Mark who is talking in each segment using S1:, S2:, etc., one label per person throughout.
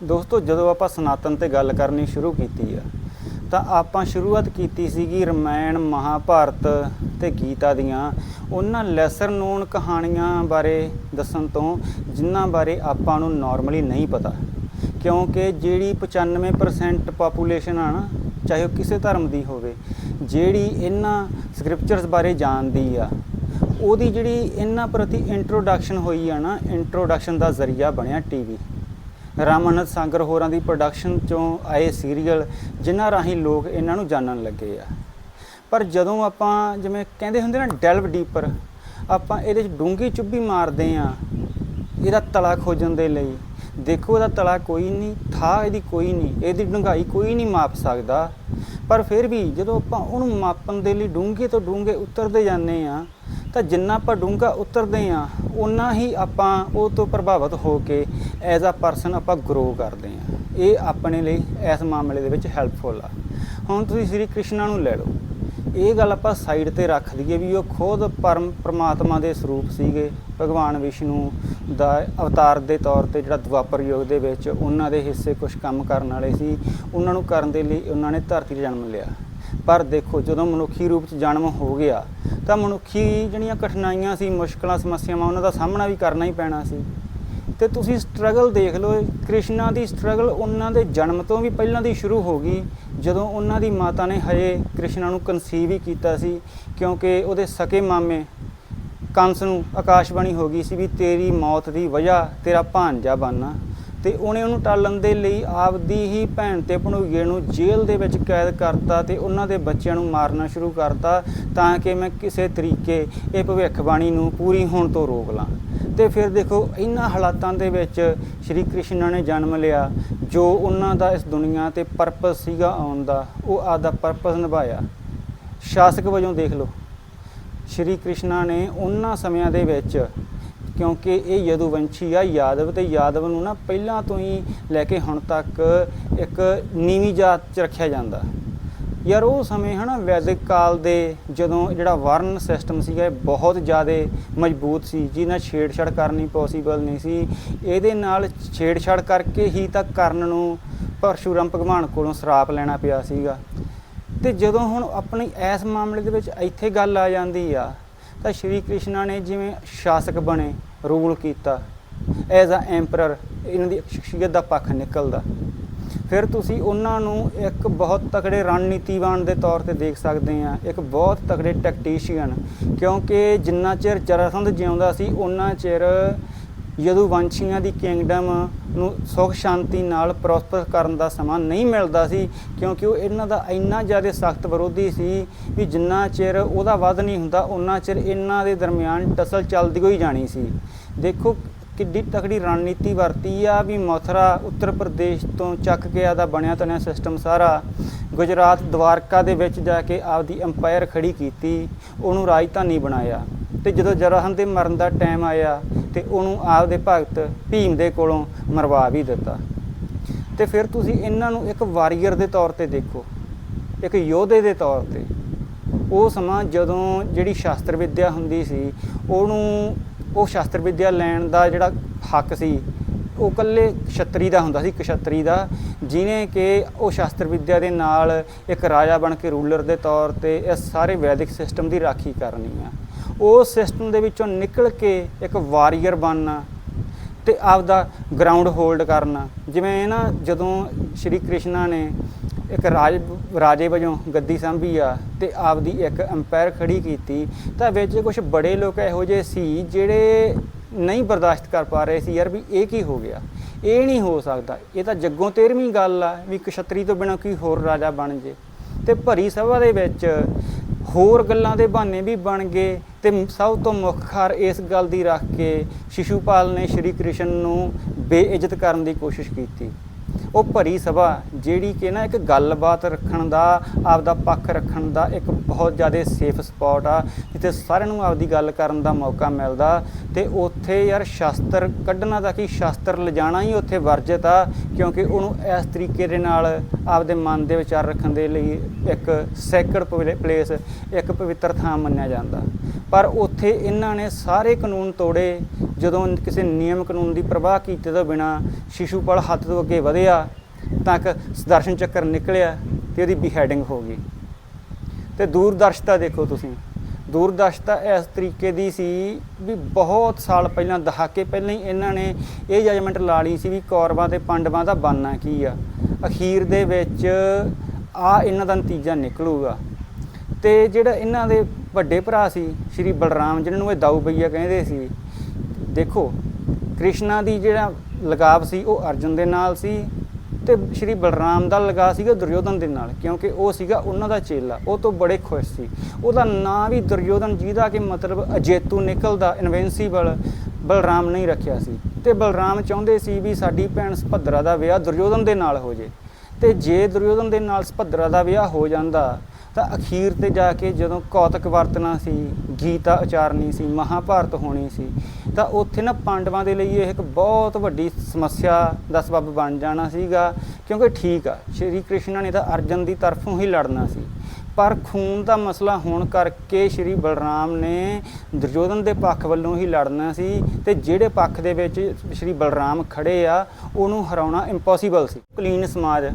S1: ਦੋਸਤੋ, ਜਦੋਂ ਆਪਾਂ ਸਨਾਤਨ ਤੇ ਗੱਲ ਕਰਨੀ ਸ਼ੁਰੂ ਕੀਤੀ ਆ, ਤਾਂ ਆਪਾਂ ਸ਼ੁਰੂਆਤ ਕੀਤੀ ਸੀਗੀ ਰਮਾਇਣ, ਮਹਾਭਾਰਤ ਤੇ ਗੀਤਾ ਦੀਆਂ। ਉਹਨਾਂ ਲੈਸਰ ਨੋਨ ਕਹਾਣੀਆਂ ਬਾਰੇ ਦੱਸਣ ਤੋਂ, ਜਿਨ੍ਹਾਂ ਬਾਰੇ ਆਪਾਂ ਨੂੰ ਨਾਰਮਲੀ ਨਹੀਂ ਪਤਾ। ਕਿਉਂਕਿ ਜਿਹੜੀ 95% ਪਾਪੂਲੇਸ਼ਨ ਆ ਨਾ, ਚਾਹੇ ਉਹ ਕਿਸੇ ਧਰਮ ਦੀ ਹੋਵੇ, ਜਿਹੜੀ ਇਹਨਾਂ ਸਕ੍ਰਿਪਚਰਸ ਬਾਰੇ ਜਾਣਦੀ ਆ, ਉਹਦੀ ਜਿਹੜੀ ਇਹਨਾਂ ਪ੍ਰਤੀ ਇੰਟਰੋਡਕਸ਼ਨ ਹੋਈ ਆ ਨਾ ਇੰਟਰੋਡਕਸ਼ਨ ਦਾ ਜ਼ਰੀਆ ਬਣਿਆ ਟੀਵੀ ਰਾਮਾਨੰਦ ਸਾਗਰ ਹੋਰਾਂ ਦੀ ਪ੍ਰੋਡਕਸ਼ਨ ਚੋਂ ਆਏ ਸੀਰੀਅਲ ਜਿਨ੍ਹਾਂ ਰਾਹੀਂ ਲੋਕ ਇਹਨਾਂ ਨੂੰ ਜਾਣਨ ਲੱਗੇ ਆ। ਪਰ ਜਦੋਂ ਆਪਾਂ ਜਿਵੇਂ ਕਹਿੰਦੇ ਹੁੰਦੇ ਨਾ ਡੈਲਵ ਡੀਪਰ ਆਪਾਂ ਇਹਦੇ ਚ ਡੂੰਗੀ ਚੁੱਭੀ ਮਾਰਦੇ ਆ, ਇਹਦਾ ਤਲਾ ਖੋਜਣ ਦੇ ਲਈ। ਦੇਖੋ, ਇਹਦਾ ਤਲਾ ਕੋਈ ਨਹੀਂ, ਥਾ ਇਹਦੀ ਕੋਈ ਨਹੀਂ, ਇਹਦੀ ਡੂੰਘਾਈ ਕੋਈ ਨਹੀਂ ਮਾਪ ਸਕਦਾ। ਪਰ ਫਿਰ ਵੀ ਜਦੋਂ ਆਪਾਂ ਉਹਨੂੰ ਮਾਪਣ ਦੇ ਲਈ ਡੂੰਘੇ ਤੋਂ ਡੂੰਘੇ ਉਤਰਦੇ ਜਾਂਦੇ ਆ ਤਾਂ ਜਿੰਨਾ ਆਪਾਂ ਡੂੰਘਾ ਉਤਰਦੇ ਆ ਉਨਾ ਹੀ ਆਪਾਂ ਉਹ ਤੋਂ ਪ੍ਰਭਾਵਿਤ ਹੋ ਕੇ ਐਜ਼ ਅ ਪਰਸਨ ਆਪਾਂ ਗਰੋ ਕਰਦੇ ਆ ਇਹ ਆਪਣੇ ਲਈ ਇਸ ਮਾਮਲੇ ਦੇ ਵਿੱਚ ਹੈਲਪਫੁਲ ਆ। ਹੁਣ ਤੁਸੀਂ ਸ੍ਰੀ ਕ੍ਰਿਸ਼ਨਾ ਨੂੰ ਲੈ ਲਓ। ਇਹ ਗੱਲ ਆਪਾਂ ਸਾਈਡ ਤੇ ਰੱਖ ਦਈਏ ਵੀ ਉਹ ਖੁਦ ਪਰਮ ਪ੍ਰਮਾਤਮਾ ਦੇ ਸਰੂਪ ਸੀਗੇ। ਭਗਵਾਨ ਵਿਸ਼ਨੂੰ ਦਾ ਅਵਤਾਰ ਦੇ ਤੌਰ ਤੇ ਜਿਹੜਾ ਦੁਆਪਰ ਯੁੱਗ ਦੇ ਵਿੱਚ ਉਹਨਾਂ ਦੇ ਹਿੱਸੇ ਕੁਝ ਕੰਮ ਕਰਨ ਵਾਲੇ ਸੀ। ਉਹਨਾਂ ਨੂੰ ਕਰਨ ਦੇ ਲਈ ਉਹਨਾਂ ਨੇ ਧਰਤੀ 'ਤੇ ਜਨਮ ਲਿਆ। ਪਰ ਦੇਖੋ ਜਦੋਂ ਮਨੁੱਖੀ ਰੂਪ 'ਚ ਜਨਮ ਹੋ ਗਿਆ, ਤਾਂ ਮਨੁੱਖੀ ਜਿਹੜੀਆਂ ਕਠਿਨਾਈਆਂ ਸੀ, ਮੁਸ਼ਕਲਾਂ, ਸਮੱਸਿਆਵਾਂ, ਉਹਨਾਂ ਦਾ ਸਾਹਮਣਾ ਵੀ ਕਰਨਾ ਹੀ ਪੈਣਾ ਸੀ। ਤੇ ਤੁਸੀਂ ਸਟਰਗਲ ਦੇਖ ਲਓ ਕ੍ਰਿਸ਼ਨਾ ਦੀ ਸਟਰਗਲ ਉਹਨਾਂ ਦੇ ਜਨਮ ਤੋਂ ਵੀ ਪਹਿਲਾਂ ਦੀ ਸ਼ੁਰੂ ਹੋ ਗਈ, ਜਦੋਂ ਉਹਨਾਂ ਦੀ ਮਾਤਾ ਨੇ ਹਜੇ ਕ੍ਰਿਸ਼ਨਾ ਨੂੰ ਕਨਸੀਵ ਹੀ ਕੀਤਾ ਸੀ, ਕਿਉਂਕਿ ਉਹਦੇ ਸਕੇ ਮਾਮੇ ਕੰਸ ਨੂੰ ਆਕਾਸ਼ਬਾਣੀ ਹੋ ਗਈ ਸੀ ਵੀ ਤੇਰੀ ਮੌਤ ਦੀ ਵਜ੍ਹਾ ਤੇਰਾ ਭਾਂਜਾ ਬਣਨਾ। ਤੇ ਉਹਨੇ ਉਹਨੂੰ ਟਾਲਣ ਦੇ ਲਈ ਆਪਦੀ ਹੀ ਭੈਣ ਤੇ ਭਣੋਈਏ ਨੂੰ ਜੇਲ੍ਹ ਦੇ ਵਿੱਚ ਕੈਦ ਕਰਤਾ ਤੇ ਉਹਨਾਂ ਦੇ ਬੱਚਿਆਂ ਨੂੰ ਮਾਰਨਾ ਸ਼ੁਰੂ ਕਰਤਾ ਤਾਂ ਕਿ ਮੈਂ ਕਿਸੇ ਤਰੀਕੇ ਇਹ ਭਵਿੱਖਬਾਣੀ ਨੂੰ ਪੂਰੀ ਹੋਣ ਤੋਂ ਰੋਕ ਲਾਂ। ਤੇ ਫਿਰ ਦੇਖੋ ਇਹਨਾਂ ਹਾਲਾਤਾਂ ਦੇ ਵਿੱਚ ਸ਼੍ਰੀ ਕ੍ਰਿਸ਼ਨ ਨੇ ਜਨਮ ਲਿਆ, ਜੋ ਉਹਨਾਂ ਦਾ ਇਸ ਦੁਨੀਆ ਤੇ ਪਰਪਸ ਸੀਗਾ ਆਉਣ ਦਾ, ਉਹ ਆਪਦਾ ਪਰਪਸ ਨਿਭਾਇਆ। ਸ਼ਾਸਕ ਵਜੋਂ ਦੇਖ ਲਓ, ਸ਼੍ਰੀ ਕ੍ਰਿਸ਼ਨਾ ਨੇ ਉਹਨਾਂ ਸਮਿਆਂ ਦੇ ਵਿੱਚ ਕਿਉਂਕਿ ਇਹ ਯਦੁਵੰਸ਼ੀ ਆ, ਯਾਦਵ ਤੇ ਯਾਦਵ ਨੂੰ ਨਾ ਪਹਿਲਾਂ ਤੋਂ ਹੀ ਲੈ ਕੇ ਹੁਣ ਤੱਕ ਇੱਕ ਨੀਵੀਂ ਜਾਤ 'ਚ ਰੱਖਿਆ ਜਾਂਦਾ। ਯਾਰ ਉਹ ਸਮੇਂ ਹਨਾ ਵੈਦਿਕ ਕਾਲ ਦੇ ਜਦੋਂ ਜਿਹੜਾ ਵਰਨ ਸਿਸਟਮ ਸੀਗਾ ਇਹ ਬਹੁਤ ਜ਼ਿਆਦਾ ਮਜ਼ਬੂਤ ਸੀ, ਜਿਹਨਾਂ ਛੇੜਛਾੜ ਕਰਨੀ ਪੋਸੀਬਲ ਨਹੀਂ ਸੀ। ਇਹਦੇ ਨਾਲ ਛੇੜਛਾੜ ਕਰਕੇ ਹੀ ਤਾਂ ਕਰਨ ਨੂੰ ਪਰਸ਼ੂਰਮ ਭਗਵਾਨ ਕੋਲੋਂ ਸਰਾਪ ਲੈਣਾ ਪਿਆ ਸੀਗਾ। ਤੇ ਜਦੋਂ ਹੁਣ ਆਪਣੀ ਇਸ ਮਾਮਲੇ ਦੇ ਵਿੱਚ ਇੱਥੇ ਗੱਲ ਆ ਜਾਂਦੀ ਆ ਤਾਂ ਸ਼੍ਰੀ ਕ੍ਰਿਸ਼ਨਾ ਨੇ ਜਿਵੇਂ ਸ਼ਾਸਕ ਬਣੇ, ਰੂਲ ਕੀਤਾ ਐਜ਼ ਅ ਐਮਪਰਰ ਇਹਨਾਂ ਦੀ ਸ਼ਖਸੀਅਤ ਦਾ ਪੱਖ ਨਿਕਲਦਾ। ਫਿਰ ਤੁਸੀਂ ਉਹਨਾਂ ਨੂੰ ਇੱਕ ਬਹੁਤ ਤਕੜੇ ਰਣਨੀਤੀਵਾਨ ਦੇ ਤੌਰ ਤੇ ਦੇਖ ਸਕਦੇ ਆ, ਇੱਕ ਬਹੁਤ ਤਕੜੇ ਟੈਕਟੀਸ਼ੀਅਨ ਕਿਉਂਕਿ ਜਿੰਨਾ ਚਿਰ ਜਰਾਸੰਧ ਜਿਉਂਦਾ ਸੀ, ਉਹਨਾਂ ਚਿਰ ਜਦੋਂ ਵੰਸ਼ੀਆਂ ਦੀ ਕਿੰਗਡਮ ਨੂੰ ਸੁਖ ਸ਼ਾਂਤੀ ਨਾਲ ਪ੍ਰੋਸਪਰ ਕਰਨ ਦਾ ਸਮਾਂ ਨਹੀਂ ਮਿਲਦਾ ਸੀ, ਕਿਉਂਕਿ ਉਹ ਇਹਨਾਂ ਦਾ ਇੰਨਾ ਜ਼ਿਆਦਾ ਸਖਤ ਵਿਰੋਧੀ ਸੀ ਵੀ ਜਿੰਨਾ ਚਿਰ ਉਹਦਾ ਵੱਧ ਨਹੀਂ ਹੁੰਦਾ ਉਹਨਾਂ ਚਿਰ ਇਹਨਾਂ ਦੇ ਦਰਮਿਆਨ ਟਸਲ ਚੱਲਦੀ ਹੋਈ ਜਾਣੀ ਸੀ। ਦੇਖੋ ਕਿੱਡੀ ਤਕੜੀ ਰਣਨੀਤੀ ਵਰਤੀ ਆ ਵੀ ਮਥੁਰਾ ਉੱਤਰ ਪ੍ਰਦੇਸ਼ ਤੋਂ ਚੱਕ ਕੇ ਆਦਾ ਬਣਿਆ ਤਣਿਆ ਸਿਸਟਮ ਸਾਰਾ। ਗੁਜਰਾਤ ਦਵਾਰਕਾ ਦੇ ਵਿੱਚ ਜਾ ਕੇ ਆਪਦੀ ਅੰਪਾਇਰ ਖੜੀ ਕੀਤੀ, ਉਹਨੂੰ ਰਾਜਧਾਨੀ ਬਣਾਇਆ। ਤੇ ਜਦੋਂ ਜਰਾਹਨ ਦੇ ਮਰਨ ਦਾ ਟਾਈਮ ਆਇਆ ਤੇ ਉਹਨੂੰ ਆਪਦੇ ਭਗਤ ਭੀਮ ਦੇ ਕੋਲੋਂ ਮਰਵਾ ਵੀ ਦਿੱਤਾ। ਤੇ ਫਿਰ ਤੁਸੀਂ ਇਹਨਾਂ ਨੂੰ ਇੱਕ ਵਾਰੀਅਰ ਦੇ ਤੌਰ ਤੇ ਦੇਖੋ, ਇੱਕ ਯੋਧੇ ਦੇ ਤੌਰ ਤੇ। ਉਹ ਸਮਾਂ ਜਦੋਂ ਜਿਹੜੀ ਸ਼ਾਸਤਰ ਵਿੱਦਿਆ ਹੁੰਦੀ ਸੀ, ਉਹਨੂੰ ਉਹ ਸ਼ਾਸਤਰ ਵਿੱਦਿਆ ਲੈਣ ਦਾ ਜਿਹੜਾ ਹੱਕ ਸੀ, ਉਹ ਇਕੱਲੇ ਛਤਰੀ ਦਾ ਹੁੰਦਾ ਸੀ ਕਸ਼ਤਰੀ ਦਾ, ਜਿਨੇ ਕਿ ਉਹ ਸ਼ਾਸਤਰ ਵਿੱਦਿਆ ਦੇ ਨਾਲ ਇੱਕ ਰਾਜਾ ਬਣ ਕੇ ਰੂਲਰ ਦੇ ਤੌਰ ਤੇ ਇਸ ਸਾਰੇ ਵੈਦਿਕ ਸਿਸਟਮ ਦੀ ਰਾਖੀ ਕਰਨੀ ਆ। ਉਸ ਸਿਸਟਮ ਦੇ ਵਿੱਚੋਂ ਨਿਕਲ ਕੇ ਇੱਕ ਵਾਰੀਅਰ ਬਣਨਾ ਤੇ ਆਪਦਾ ਗਰਾਊਂਡ ਹੋਲਡ ਕਰਨਾ। ਜਿਵੇਂ ਨਾ ਜਦੋਂ ਸ਼੍ਰੀ ਕ੍ਰਿਸ਼ਨਾ ਨੇ ਇੱਕ ਰਾਜ, ਰਾਜੇ ਵਜੋਂ ਗੱਦੀ ਸੰਭੀ ਆ ਤੇ ਆਪਦੀ ਇੱਕ ਅੰਪਾਇਰ ਖੜੀ ਕੀਤੀ, ਤਾਂ ਵਿੱਚ ਕੁਝ ਬੜੇ ਲੋਕ ਇਹੋ ਜਿਹੇ ਸੀ ਜਿਹੜੇ ਨਹੀਂ ਬਰਦਾਸ਼ਤ ਕਰ ਪਾ ਰਹੇ ਸੀ ਯਾਰ ਵੀ ਇਹ ਕੀ ਹੋ ਗਿਆ? ਇਹ ਨਹੀਂ ਹੋ ਸਕਦਾ। ਇਹ ਤਾਂ ਜੱਗੋਂ 13ਵੀਂ ਗੱਲ ਆ ਵੀ ਕਸ਼ਤਰੀ ਤੋਂ ਬਿਨਾਂ ਕੋਈ ਹੋਰ ਰਾਜਾ ਬਣ ਜੇ। ਤੇ ਭਰੀ ਸਭਾ ਦੇ ਵਿੱਚ ਹੋਰ ਗੱਲਾਂ ਦੇ ਬਹਾਨੇ ਵੀ ਬਣ ਗਏ ਤੇ ਸਭ ਤੋਂ ਮੁੱਖ ਖਾਰ ਇਸ ਗੱਲ ਦੀ ਰੱਖ ਕੇ ਸ਼ਿਸ਼ੂਪਾਲ ਨੇ ਸ਼੍ਰੀ ਕ੍ਰਿਸ਼ਨ ਨੂੰ ਬੇਇੱਜ਼ਤ ਕਰਨ ਦੀ ਕੋਸ਼ਿਸ਼ ਕੀਤੀ। ਉਹ ਭਰੀ ਸਭਾ, ਜਿਹੜੀ ਕਿ ਨਾ ਇੱਕ ਗੱਲਬਾਤ ਰੱਖਣ ਦਾ, ਆਪਦਾ ਪੱਖ ਰੱਖਣ ਦਾ ਇੱਕ ਬਹੁਤ ਜ਼ਿਆਦਾ ਸੇਫ ਸਪੌਟ ਆ, ਜਿੱਥੇ ਸਾਰਿਆਂ ਨੂੰ ਆਪਦੀ ਗੱਲ ਕਰਨ ਦਾ ਮੌਕਾ ਮਿਲਦਾ। ਤੇ ਉੱਥੇ ਯਾਰ ਸ਼ਾਸਤਰ ਕੱਢਣਾ ਦਾ ਕੀ ਸ਼ਾਸਤਰ ਲਿਜਾਣਾ ਹੀ ਉੱਥੇ ਵਰਜਿਤ ਆ, ਕਿਉਂਕਿ ਉਹਨੂੰ ਇਸ ਤਰੀਕੇ ਦੇ ਨਾਲ ਆਪਦੇ ਮਨ ਦੇ ਵਿਚਾਰ ਰੱਖਣ ਦੇ ਲਈ ਇੱਕ ਸੈਕਰਡ ਪਲੇਸ ਇੱਕ ਪਵਿੱਤਰ ਥਾਂ ਮੰਨਿਆ ਜਾਂਦਾ। ਪਰ ਉਹ ਉੱਥੇ ਇਹਨਾਂ ਨੇ ਸਾਰੇ ਕਾਨੂੰਨ ਤੋੜੇ। ਜਦੋਂ ਕਿਸੇ ਨਿਯਮ ਕਾਨੂੰਨ ਦੀ ਪ੍ਰਵਾਹ ਕੀਤੇ ਤੋਂ ਬਿਨਾ ਸ਼ਿਸ਼ੂਪਾਲ ਹੱਥ ਤੋਂ ਅੱਗੇ ਵਧਿਆ ਤੱਕ ਸੁਦਰਸ਼ਨ ਚੱਕਰ ਨਿਕਲਿਆ ਤੇ ਉਹਦੀ ਬਿਹੈਡਿੰਗ ਹੋ ਗਈ। ਤੇ ਦੂਰਦਰਸ਼ਤਾ ਦੇਖੋ ਤੁਸੀਂ। ਦੂਰਦਰਸ਼ਤਾ ਇਸ ਤਰੀਕੇ ਦੀ ਸੀ ਵੀ ਬਹੁਤ ਸਾਲ ਪਹਿਲਾਂ, ਦਹਾਕੇ ਪਹਿਲਾਂ ਹੀ ਇਹਨਾਂ ਨੇ ਇਹ ਜਜਮੈਂਟ ਲਾ ਲਈ ਸੀ ਵੀ ਕੌਰਵਾਂ ਤੇ ਪਾਂਡਵਾਂ ਦਾ ਬਾਨਾ ਕੀ ਆ। ਅਖੀਰ ਦੇ ਵਿੱਚ ਆ ਇਹਨਾਂ ਦਾ ਨਤੀਜਾ ਨਿਕਲੂਗਾ। ਤੇ ਜਿਹੜਾ ਇਹਨਾਂ ਦੇ ਵੱਡੇ ਭਰਾ ਸੀ, ਸ਼੍ਰੀ ਬਲਰਾਮ, ਜਿਹਨਾਂ ਨੂੰ ਇਹ ਦਾਊ ਬਈਆ ਕਹਿੰਦੇ ਸੀ, ਦੇਖੋ, ਕ੍ਰਿਸ਼ਨਾ ਦੀ ਜਿਹੜਾ ਲਗਾਵ ਸੀ, ਉਹ ਅਰਜੁਨ ਦੇ ਨਾਲ ਸੀ ਤੇ ਸ਼੍ਰੀ ਬਲਰਾਮ ਦਾ ਲਗਾ ਸੀਗਾ ਦੁਰਯੋਧਨ ਦੇ ਨਾਲ, ਕਿਉਂਕਿ ਉਹ ਸੀਗਾ ਉਹਨਾਂ ਦਾ ਚੇਲਾ, ਉਹ ਤੋਂ ਬੜੇ ਖੁਸ਼ ਸੀ। ਉਹਦਾ ਨਾਂ ਵੀ ਦੁਰਯੋਧਨ ਜਿਹਦਾ ਕਿ ਮਤਲਬ ਅਜੇਤੂ ਨਿਕਲਦਾ ਇਨਵੈਂਸੀਬਲ ਬਲਰਾਮ ਨਹੀਂ ਰੱਖਿਆ ਸੀ। ਤੇ ਬਲਰਾਮ ਚਾਹੁੰਦੇ ਸੀ ਵੀ ਸਾਡੀ ਭੈਣ ਸੁਭੱਦਰਾ ਦਾ ਵਿਆਹ ਦੁਰਯੋਧਨ ਦੇ ਨਾਲ ਹੋ ਜੇ। ਤੇ ਜੇ ਦੁਰਯੋਧਨ ਦੇ ਨਾਲ ਸੁਭੱਦਰਾ ਦਾ ਵਿਆਹ ਹੋ ਜਾਂਦਾ ਤਾਂ ਅਖੀਰ ਤੇ ਜਾ ਕੇ ਜਦੋਂ ਕੌਤਕ ਵਰਤਣਾ ਸੀ, ਗੀਤਾ ਉਚਾਰਨੀ ਸੀ, ਮਹਾਭਾਰਤ ਹੋਣੀ ਸੀ, ਤਾਂ ਉੱਥੇ ਨਾ ਪਾਂਡਵਾਂ ਦੇ ਲਈ ਇਹ ਇੱਕ ਬਹੁਤ ਵੱਡੀ ਸਮੱਸਿਆ ਦਾ ਸਬਬ ਬਣ ਜਾਣਾ ਸੀਗਾ, ਕਿਉਂਕਿ ਠੀਕ ਆ, ਸ਼੍ਰੀ ਕ੍ਰਿਸ਼ਨ ਨੇ ਤਾਂ ਅਰਜਨ ਦੀ ਤਰਫੋਂ ਹੀ ਲੜਨਾ ਸੀ। ਪਰ ਖੂਨ ਦਾ ਮਸਲਾ ਹੋਣ ਕਰਕੇ ਸ਼੍ਰੀ ਬਲਰਾਮ ਨੇ ਦੁਰਯੋਧਨ ਦੇ ਪੱਖ ਵੱਲੋਂ ਹੀ ਲੜਨਾ ਸੀ ਤੇ ਜਿਹੜੇ ਪੱਖ ਦੇ ਵਿੱਚ ਸ਼੍ਰੀ ਬਲਰਾਮ ਖੜੇ ਆ, ਉਹਨੂੰ ਹਰਾਉਣਾ ਇੰਪੋਸੀਬਲ ਸੀ। ਕਲੀਨ ਸਮਾਜ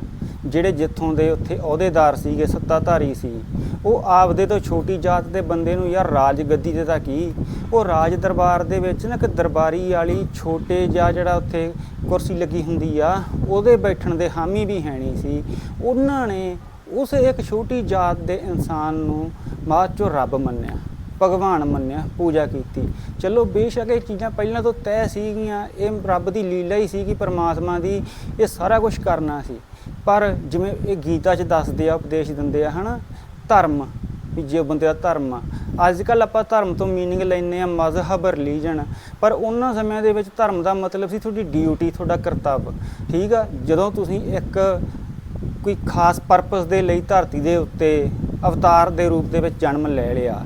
S1: ਜਿਹੜੇ ਜਿੱਥੋਂ ਦੇ ਉੱਥੇ ਅਹੁਦੇਦਾਰ ਸੀਗੇ, ਸੱਤਾਧਾਰੀ ਸੀ, ਉਹ ਆਪਦੇ ਤੋਂ ਛੋਟੀ ਜਾਤ ਦੇ ਬੰਦੇ ਨੂੰ ਯਾਰ ਰਾਜ ਗੱਦੀ ਦੇ ਤਾਂ ਕੀ? ਉਹ ਰਾਜ ਦਰਬਾਰ ਦੇ ਵਿੱਚ ਨਾ ਇੱਕ ਦਰਬਾਰੀ ਵਾਲੀ ਛੋਟੇ ਜਾਂ ਜਿਹੜਾ ਉੱਥੇ ਕੁਰਸੀ ਲੱਗੀ ਹੁੰਦੀ ਆ, ਉਹਦੇ ਬੈਠਣ ਦੇ ਹਾਮੀ ਵੀ ਹੈ ਨਹੀਂ ਸੀ। ਉਹਨਾਂ ਨੇ ਉਸ ਇੱਕ ਛੋਟੀ ਜਾਤ ਦੇ ਇਨਸਾਨ ਨੂੰ ਬਾਅਦ ਚੋਂ ਰੱਬ ਮੰਨਿਆ। ਭਗਵਾਨ ਮੰਨਿਆ, ਪੂਜਾ ਕੀਤੀ। ਚਲੋ ਬੇਸ਼ੱਕ ਇਹ ਚੀਜ਼ਾਂ ਪਹਿਲਾਂ ਤੋਂ ਤੈਅ ਸੀਗੀਆਂ, ਇਹ ਰੱਬ ਦੀ ਲੀਲਾ ਹੀ ਸੀਗੀ, ਪਰਮਾਤਮਾ ਦੀ, ਇਹ ਸਾਰਾ ਕੁਝ ਕਰਨਾ ਸੀ। ਪਰ ਜਿਵੇਂ ਇਹ ਗੀਤਾ 'ਚ ਦੱਸਦੇ ਆ, ਉਪਦੇਸ਼ ਦਿੰਦੇ ਆ, ਹਨਾ, ਧਰਮ, ਵੀ ਜੇ ਬੰਦੇ ਦਾ ਧਰਮ ਆ। ਅੱਜ ਕੱਲ ਆਪਾਂ ਧਰਮ ਤੋਂ ਮੀਨਿੰਗ ਲੈਂਦੇ ਆ, ਮਜ਼ਹਬ ਰਿਲੀਜਨ ਪਰ ਉਹਨਾਂ ਸਮਿਆਂ ਦੇ ਵਿੱਚ ਧਰਮ ਦਾ ਮਤਲਬ ਸੀ ਤੁਹਾਡੀ ਡਿਊਟੀ ਤੁਹਾਡਾ ਕਰਤੱਵ। ਠੀਕ ਆ? ਜਦੋਂ ਤੁਸੀਂ ਇੱਕ ਕੋਈ ਖਾਸ ਪਰਪਸ ਦੇ ਲਈ ਧਰਤੀ ਦੇ ਉੱਤੇ, ਅਵਤਾਰ ਦੇ ਰੂਪ ਦੇ ਵਿੱਚ ਜਨਮ ਲੈ ਲਿਆ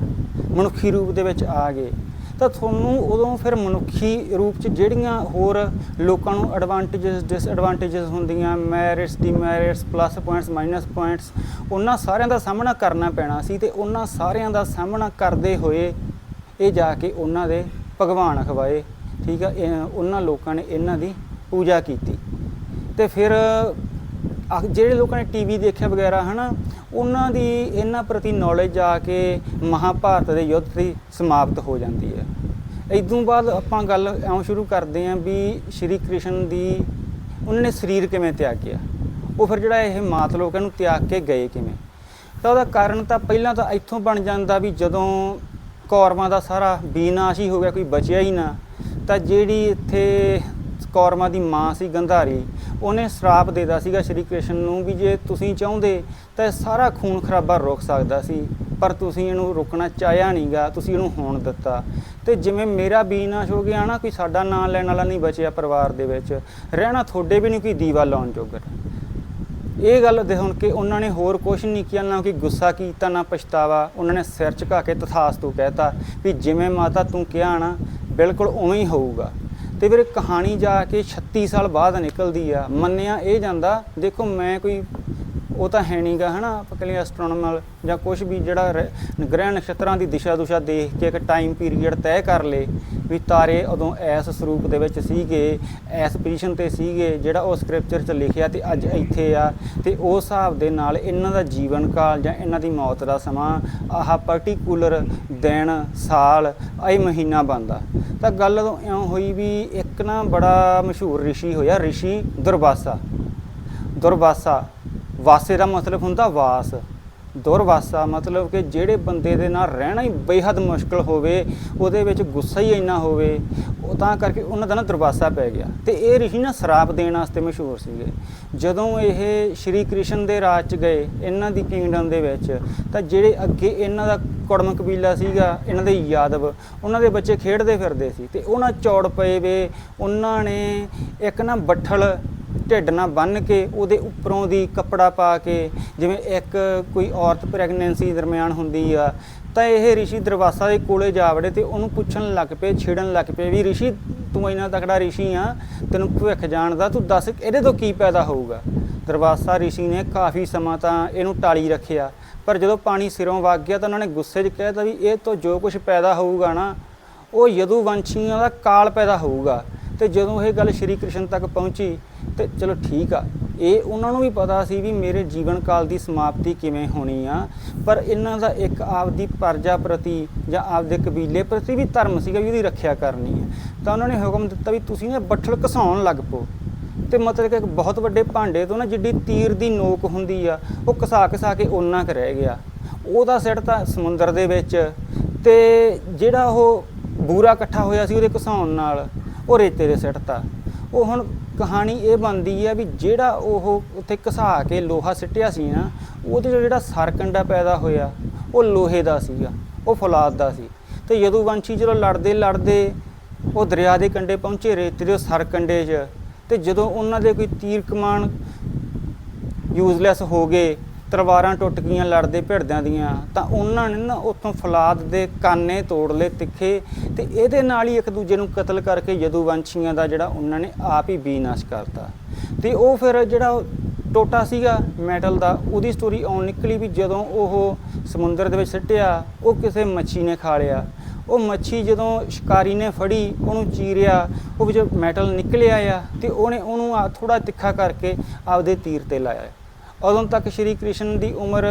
S1: ਮਨੁੱਖੀ ਰੂਪ ਦੇ ਵਿੱਚ ਆ ਗਏ। ਤਾਂ ਤੁਹਾਨੂੰ ਉਦੋਂ ਫਿਰ ਮਨੁੱਖੀ ਰੂਪ 'ਚ ਜਿਹੜੀਆਂ ਹੋਰ ਲੋਕਾਂ ਨੂੰ ਐਡਵਾਂਟੇਜਸ ਡਿਸਐਡਵਾਂਟੇਜਸ ਹੁੰਦੀਆਂ merits demerits plus points minus points ਉਹਨਾਂ ਸਾਰਿਆਂ ਦਾ ਸਾਹਮਣਾ ਕਰਨਾ ਪੈਣਾ ਸੀ ਤੇ ਉਹਨਾਂ ਸਾਰਿਆਂ ਦਾ ਸਾਹਮਣਾ ਕਰਦੇ ਹੋਏ ਇਹ ਜਾ ਕੇ ਉਹਨਾਂ ਦੇ ਭਗਵਾਨ ਅਖਵਾਏ, ਠੀਕ ਆ, ਇਹ- ਉਹਨਾਂ ਲੋਕਾਂ ਨੇ ਇਹਨਾਂ ਦੀ ਪੂਜਾ ਕੀਤੀ। ਤੇ ਫਿਰ ਜਿਹੜੇ ਲੋਕਾਂ ਨੇ ਟੀਵੀ ਦੇਖਿਆ ਵਗੈਰਾ, ਹਨਾ, ਉਹਨਾਂ ਦੀ ਇਹਨਾਂ ਪ੍ਰਤੀ ਨੌਲੇਜ ਆ ਕੇ ਮਹਾਭਾਰਤ ਦੇ ਯੁੱਧ ਦੀ ਸਮਾਪਤ ਹੋ ਜਾਂਦੀ ਹੈ। ਇਦੋਂ ਬਾਅਦ ਆਪਾਂ ਗੱਲ ਐਉਂ ਸ਼ੁਰੂ ਕਰਦੇ ਆਂ ਵੀ ਸ਼੍ਰੀ ਕ੍ਰਿਸ਼ਨ ਦੀ ਉਹਨਾਂ ਨੇ ਸਰੀਰ ਕਿਵੇਂ ਤਿਆਗਿਆ ਉਹ ਫਿਰ ਜਿਹੜਾ ਇਹ ਮਾਤ ਲੋਕ ਇਹਨੂੰ ਤਿਆਗ ਕੇ ਗਏ ਕਿਵੇਂ? ਤਾਂ ਉਹਦਾ ਕਾਰਨ ਤਾਂ ਪਹਿਲਾਂ ਤਾਂ ਇੱਥੋਂ ਬਣ ਜਾਂਦਾ ਵੀ ਜਦੋਂ ਕੌਰਵਾਂ ਦਾ ਸਾਰਾ ਬੀਨਾਸ਼ ਹੀ ਹੋ ਗਿਆ, ਕੋਈ ਬਚਿਆ ਹੀ ਨਾ, ਤਾਂ ਜਿਹੜੀ ਇੱਥੇ ਕੌਰਵਾਂ ਦੀ ਮਾਂ ਸੀ ਗੰਧਾਰੀ, ਉਹਨੇ ਸ਼ਰਾਪ ਦੇਦਾ ਸੀਗਾ ਸ਼੍ਰੀ ਕ੍ਰਿਸ਼ਨ ਨੂੰ ਵੀ ਜੇ ਤੁਸੀਂ ਚਾਹੁੰਦੇ ਤਾਂ ਇਹ ਸਾਰਾ ਖੂਨ ਖਰਾਬਾ ਰੁਕ ਸਕਦਾ ਸੀ, ਪਰ ਤੁਸੀਂ ਇਹਨੂੰ ਰੁਕਣਾ ਚਾਹਿਆ ਨਹੀਂਗਾ ਤੁਸੀਂ ਇਹਨੂੰ ਹੋਣ ਦਿੱਤਾ। ਤੇ ਜਿਵੇਂ ਮੇਰਾ ਬੀਨਾਸ਼ ਹੋ ਗਿਆ ਨਾ, ਕੋਈ ਸਾਡਾ ਨਾਂ ਲੈਣ ਵਾਲਾ ਨਹੀਂ ਬਚਿਆ ਪਰਿਵਾਰ ਦੇ ਵਿੱਚ, ਰਹਿਣਾ ਤੁਹਾਡੇ ਵੀ ਨਹੀਂ ਕੋਈ ਦੀਵਾ ਲਾਉਣ ਜੋਗਰ ਇਹ ਗੱਲ ਦੇ ਹੁਣ ਕਿ ਉਹਨਾਂ ਨੇ ਹੋਰ ਕੁਝ ਨਹੀਂ ਕੀਤਾ ਨਾ ਕਿ ਗੁੱਸਾ ਕੀਤਾ, ਨਾ ਪਛਤਾਵਾ। ਉਹਨਾਂ ਨੇ ਸਿਰ ਝੁਕਾ ਕੇ ਤਥਾਸਤੂ ਕਹਿਤਾ ਵੀ ਜਿਵੇਂ ਮਾਤਾ ਤੂੰ ਕਿਹਾ ਨਾ, ਬਿਲਕੁਲ ਉਵੇਂ ਹੀ ਹੋਊਗਾ। ਤੇ ਫਿਰ ਕਹਾਣੀ ਜਾ ਕੇ 36 ਸਾਲ ਬਾਅਦ ਨਿਕਲਦੀ ਆ। ਮੰਨਿਆ ਇਹ ਜਾਂਦਾ, ਦੇਖੋ ਮੈਂ ਕੋਈ ਉਹ ਤਾਂ ਹੈ ਨਹੀਂਗਾ ਹਨਾ? ਆਪਾਂ ਕਹਿੰਦੇ ਐਸਟ੍ਰੋਨੋਮਲ ਜਾਂ ਕੁਝ ਵੀ ਜਿਹੜਾ ਰ- ਗ੍ਰਹਿ ਨਕਸ਼ਤਰਾਂ ਦੀ ਦਿਸ਼ਾ ਦੁਸ਼ਾ ਦੇਖ ਕੇ ਇੱਕ ਟਾਈਮ ਪੀਰੀਅਡ ਤੈਅ ਕਰ ਲੇ ਵੀ ਤਾਰੇ ਉਦੋਂ ਐਸ ਸਰੂਪ ਦੇ ਵਿੱਚ ਸੀਗੇ, ਐਸ ਪੋਜੀਸ਼ਨ ਤੇ ਸੀਗੇ, ਜਿਹੜਾ ਉਹ ਸਕ੍ਰਿਪਚਰ 'ਚ ਲਿਖਿਆ ਤੇ ਅੱਜ ਇੱਥੇ ਆ ਤੇ ਉਸ ਹਿਸਾਬ ਦੇ ਨਾਲ ਇਹਨਾਂ ਦਾ ਜੀਵਨ ਕਾਲ ਜਾਂ ਇਹਨਾਂ ਦੀ ਮੌਤ ਦਾ ਸਮਾਂ ਆਹ ਪਾਰਟਿਕੂਲਰ ਦਿਨ, ਸਾਲ, ਇਹ ਮਹੀਨਾ ਬਣਦਾ। ਤਾਂ ਗੱਲ ਉਦੋਂ ਇਉਂ ਹੋਈ ਵੀ ਇੱਕ ਨਾ ਬੜਾ ਮਸ਼ਹੂਰ ਰਿਸ਼ੀ ਹੋਇਆ, ਰਿਸ਼ੀ ਦੁਰਵਾਸਾ। ਦੁਰਵਾਸਾ। ਵਾਸੇ ਦਾ ਮਤਲਬ ਹੁੰਦਾ ਵਾਸ। ਦੁਰਵਾਸਾ ਮਤਲਬ ਕਿ ਜਿਹੜੇ ਬੰਦੇ ਦੇ ਨਾਲ ਰਹਿਣਾ ਹੀ ਬੇਹੱਦ ਮੁਸ਼ਕਲ ਹੋਵੇ, ਉਹਦੇ ਵਿੱਚ ਗੁੱਸਾ ਹੀ ਇੰਨਾ ਹੋਵੇ, ਉਹ ਤਾਂ ਕਰਕੇ ਉਹਨਾਂ ਦਾ ਨਾ ਦੁਰਵਾਸਾ ਪੈ ਗਿਆ। ਤੇ ਇਹ ਰਿਸ਼ੀ ਨਾ ਸ਼ਰਾਪ ਦੇਣ ਵਾਸਤੇ ਮਸ਼ਹੂਰ ਸੀਗੇ। ਜਦੋਂ ਇਹ ਸ਼੍ਰੀ ਕ੍ਰਿਸ਼ਨ ਦੇ ਰਾਜ ਚ ਗਏ, ਇਹਨਾਂ ਦੀ ਕਿੰਗਡਮ ਦੇ ਵਿੱਚ, ਤਾਂ ਜਿਹੜੇ ਅੱਗੇ ਇਹਨਾਂ ਦਾ ਕੁੜਮ ਕਬੀਲਾ ਸੀਗਾ, ਇਹਨਾਂ ਦੇ ਯਾਦਵ, ਉਹਨਾਂ ਦੇ ਬੱਚੇ ਖੇਡਦੇ ਫਿਰਦੇ ਸੀ। ਤੇ ਉਹਨਾਂ ਚੌੜ ਪਏ ਵੇ, ਉਹਨਾਂ ਨੇ ਇੱਕ ਨਾ ਬੱਠਲ ਢਿੱਡ ਨਾਲ ਬੰਨ ਕੇ ਉਹਦੇ ਉੱਪਰੋਂ ਦੀ ਕੱਪੜਾ ਪਾ ਕੇ, ਜਿਵੇਂ ਇੱਕ ਕੋਈ ਔਰਤ ਪ੍ਰੈਗਨੈਂਸੀ ਦਰਮਿਆਨ ਹੁੰਦੀ ਆ, ਤਾਂ ਇਹ ਰਿਸ਼ੀ ਦਰਵਾਸਾ ਦੇ ਕੋਲੇ ਜਾ ਵੜੇ ਤੇ ਉਹਨੂੰ ਪੁੱਛਣ ਲੱਗ ਪਏ, ਛੇੜਨ ਲੱਗ ਪਏ ਵੀ ਰਿਸ਼ੀ, ਤੂੰ ਇੰਨਾ ਤਕੜਾ ਰਿਸ਼ੀ ਆ, ਤੈਨੂੰ ਭਵਿੱਖ ਜਾਣਦਾ, ਤੂੰ ਦੱਸ ਇਹਦੇ ਤੋਂ ਕੀ ਪੈਦਾ ਹੋਊਗਾ? ਦਰਵਾਸਾ ਰਿਸ਼ੀ ਨੇ ਕਾਫੀ ਸਮਾਂ ਤਾਂ ਇਹਨੂੰ ਟਾਲੀ ਰੱਖਿਆ, ਪਰ ਜਦੋਂ ਪਾਣੀ ਸਿਰੋਂ ਵਗ ਗਿਆ ਤਾਂ ਉਹਨਾਂ ਨੇ ਗੁੱਸੇ 'ਚ ਕਹਿਤਾ ਵੀ ਇਹ ਤੋਂ ਜੋ ਕੁਝ ਪੈਦਾ ਹੋਊਗਾ ਨਾ, ਉਹ ਯਦੂਵੰਸ਼ੀਆਂ ਦਾ ਕਾਲ ਪੈਦਾ ਹੋਊਗਾ। ਤੇ ਜਦੋਂ ਇਹ ਗੱਲ ਸ਼੍ਰੀ ਕ੍ਰਿਸ਼ਨ ਤੱਕ ਪਹੁੰਚੀ, ਤੇ ਚਲੋ ਠੀਕ ਆ। ਇਹ ਉਹਨਾਂ ਨੂੰ ਵੀ ਪਤਾ ਸੀ ਵੀ ਮੇਰੇ ਜੀਵਨ ਕਾਲ ਦੀ ਸਮਾਪਤੀ ਕਿਵੇਂ ਹੋਣੀ ਆ, ਪਰ ਇਹਨਾਂ ਦਾ ਇੱਕ ਆਪਦੀ ਪਰਜਾ ਪ੍ਰਤੀ ਜਾਂ ਆਪਦੇ ਕਬੀਲੇ ਪ੍ਰਤੀ ਵੀ ਧਰਮ ਸੀਗਾ ਵੀ ਉਹਦੀ ਰੱਖਿਆ ਕਰਨੀ ਹੈ ਤਾਂ ਉਹਨਾਂ ਨੇ ਹੁਕਮ ਦਿੱਤਾ ਵੀ ਤੁਸੀਂ ਨਾ ਬੱਠਲ ਘਸਾਉਣ ਲੱਗ ਪਓ। ਤੇ ਮਤਲਬ ਕਿ ਇੱਕ ਬਹੁਤ ਵੱਡੇ ਭਾਂਡੇ ਤੋਂ ਨਾ ਜਿੱਡੀ ਤੀਰ ਦੀ ਨੋਕ ਹੁੰਦੀ ਆ, ਉਹ ਘਸਾ ਘਸਾ ਕੇ ਓਨਾ ਕੁ ਰਹਿ ਗਿਆ। ਉਹਦਾ ਸਿੱਟ ਤਾਂ ਸਮੁੰਦਰ ਦੇ ਵਿੱਚ, ਤੇ ਜਿਹੜਾ ਉਹ ਬੂਰਾ ਇਕੱਠਾ ਹੋਇਆ ਸੀ ਉਹਦੇ ਘਸਾਉਣ ਨਾਲ ਉਹ ਰੇਤੇ ਦੇ ਸਿੱਟ ਤਾ। ਉਹ ਹੁਣ ਕਹਾਣੀ ਇਹ ਬਣਦੀ ਹੈ ਵੀ ਜਿਹੜਾ ਉਹ ਉੱਥੇ ਘਸਾ ਕੇ ਲੋਹਾ ਸਿੱਟਿਆ ਸੀ ਨਾ, ਉਹਦੇ 'ਚੋਂ ਜਿਹੜਾ ਸਰਕੰਡਾ ਪੈਦਾ ਹੋਇਆ, ਉਹ ਲੋਹੇ ਦਾ ਸੀਗਾ, ਉਹ ਫੌਲਾਦ ਦਾ ਸੀ। ਤੇ ਯਦੂਵੰਸ਼ੀ ਜਦੋਂ ਲੜਦੇ ਲੜਦੇ ਉਹ ਦਰਿਆ ਦੇ ਕੰਢੇ ਪਹੁੰਚੇ ਰੇਤੇ ਦੇ ਸਰਕੰਡੇ 'ਚ, ਤੇ ਜਦੋਂ ਉਹਨਾਂ ਦੇ ਕੋਈ ਤੀਰ ਕਮਾਨ ਯੂਜ਼ਲੈਸ ਹੋ ਗਏ ਤਲਵਾਰਾਂ ਟੁੱਟ ਗਈਆਂ, ਲੜਦੇ ਭਿੜਦਿਆਂ ਦੀਆਂ, ਤਾਂ ਉਹਨਾਂ ਨੇ ਨਾ ਉੱਥੋਂ ਫਲਾਦ ਦੇ ਕਾਨੇ ਤੋੜ ਲਏ ਤਿੱਖੇ ਤੇ ਇਹਦੇ ਨਾਲ ਹੀ ਇੱਕ ਦੂਜੇ ਨੂੰ ਕਤਲ ਕਰਕੇ ਯਦੂਵੰਸ਼ੀਆਂ ਦਾ ਜਿਹੜਾ ਉਹਨਾਂ ਨੇ ਆਪ ਹੀ ਬੀਨਾਸ਼ ਕਰਤਾ। ਤੇ ਉਹ ਫਿਰ ਜਿਹੜਾ ਟੋਟਾ ਸੀਗਾ ਮੈਟਲ ਦਾ, ਉਹਦੀ ਸਟੋਰੀ ਆਉਣ ਨਿਕਲੀ ਵੀ ਜਦੋਂ ਉਹ ਸਮੁੰਦਰ ਦੇ ਵਿੱਚ ਸਿੱਟਿਆ, ਉਹ ਕਿਸੇ ਮੱਛੀ ਨੇ ਖਾ ਲਿਆ। ਉਹ ਮੱਛੀ ਜਦੋਂ ਸ਼ਿਕਾਰੀ ਨੇ ਫੜੀ, ਉਹਨੂੰ ਚੀਰਿਆ, ਉਹ ਵਿੱਚ ਮੈਟਲ ਨਿਕਲਿਆ ਆ ਤੇ ਉਹਨੇ ਉਹਨੂੰ ਥੋੜਾ ਤਿੱਖਾ ਕਰਕੇ ਆਪਦੇ ਤੀਰ ਤੇ ਲਾਇਆ। ਉਦੋਂ ਤੱਕ ਸ਼੍ਰੀ ਕ੍ਰਿਸ਼ਨ ਦੀ ਉਮਰ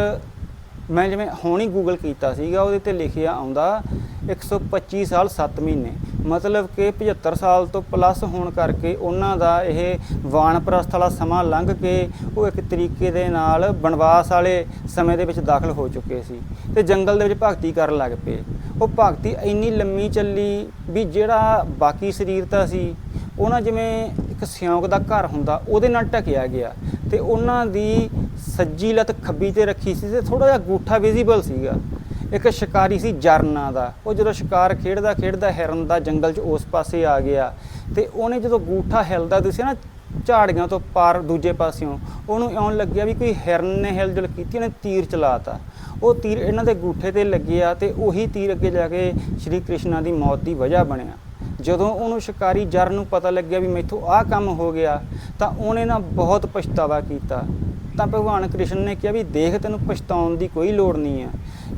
S1: ਮੈਂ ਜਿਵੇਂ ਹੁਣ ਹੀ ਗੂਗਲ ਕੀਤਾ ਸੀਗਾ, ਉਹਦੇ ਤੇ ਲਿਖਿਆ ਆਉਂਦਾ 125 ਸਾਲ 7 ਮਹੀਨੇ। ਮਤਲਬ ਕਿ 75 ਸਾਲ ਤੋਂ ਪਲੱਸ ਹੋਣ ਕਰਕੇ ਉਹਨਾਂ ਦਾ ਇਹ ਵਾਨਪ੍ਰਸਥ ਵਾਲਾ ਸਮਾਂ ਲੰਘ ਕੇ ਉਹ ਇੱਕ ਤਰੀਕੇ ਦੇ ਨਾਲ ਬਨਵਾਸ ਵਾਲੇ ਸਮੇਂ ਦੇ ਵਿੱਚ ਦਾਖਲ ਹੋ ਚੁੱਕੇ ਸੀ ਤੇ ਜੰਗਲ ਦੇ ਵਿੱਚ ਭਗਤੀ ਕਰਨ ਲੱਗ ਪਏ। ਉਹ ਭਗਤੀ ਇੰਨੀ ਲੰਮੀ ਚੱਲੀ ਵੀ ਜਿਹੜਾ ਬਾਕੀ ਸਰੀਰ ਤਾਂ ਸੀ ਉਹਨਾਂ ਜਿਵੇਂ ਇੱਕ ਸਿਉਂਕ ਦਾ ਘਰ ਹੁੰਦਾ, ਉਹਦੇ ਨਾਲ ਢਕਿਆ ਗਿਆ ਤੇ ਉਹਨਾਂ ਦੀ ਸੱਜੀ ਲੱਤ ਖੱਬੀ ਤੇ ਰੱਖੀ ਸੀ ਤੇ ਥੋੜਾ ਜਿਹਾ ਗੂਠਾ ਵਿਜ਼ੀਬਲ ਸੀਗਾ। ਇੱਕ ਸ਼ਿਕਾਰੀ ਸੀ ਜਰਨਾ ਦਾ। ਉਹ ਜਦੋਂ ਸ਼ਿਕਾਰ ਖੇਡਦਾ ਖੇਡਦਾ ਹਿਰਨ ਦਾ ਜੰਗਲ 'ਚ ਉਸ ਪਾਸੇ ਆ ਗਿਆ ਤੇ ਉਹਨੇ ਜਦੋਂ ਗੂਠਾ ਹਿਲਦਾ ਦਿਸਿਆ ਨਾ ਝਾੜੀਆਂ ਤੋਂ ਪਾਰ ਦੂਜੇ ਪਾਸਿਓਂ, ਉਹਨੂੰ ਇਉਂ ਲੱਗਿਆ ਵੀ ਕੋਈ ਹਿਰਨ ਨੇ ਹਿਲਜੁਲ ਕੀਤੀ, ਉਹਨੇ ਤੀਰ ਚਲਾਤਾ। ਉਹ ਤੀਰ ਇਹਨਾਂ ਦੇ ਗੂਠੇ ਤੇ ਲੱਗਿਆ ਤੇ ਉਹੀ ਤੀਰ ਅੱਗੇ ਜਾ ਕੇ ਸ਼੍ਰੀ ਕ੍ਰਿਸ਼ਨਾ ਦੀ ਮੌਤ ਦੀ ਵਜ੍ਹਾ ਬਣਿਆ। ਜਦੋਂ ਉਹਨੂੰ ਸ਼ਿਕਾਰੀ ਜਰ ਨੂੰ ਪਤਾ ਲੱਗਿਆ ਵੀ ਮੈਥੋਂ ਆਹ ਕੰਮ ਹੋ ਗਿਆ, ਤਾਂ ਉਹਨੇ ਨਾ ਬਹੁਤ ਪਛਤਾਵਾ ਕੀਤਾ। ਤਾਂ ਭਗਵਾਨ ਕ੍ਰਿਸ਼ਨ ਨੇ ਕਿਹਾ ਵੀ ਦੇਖ, ਤੈਨੂੰ ਪਛਤਾਉਣ ਦੀ ਕੋਈ ਲੋੜ ਨਹੀਂ ਹੈ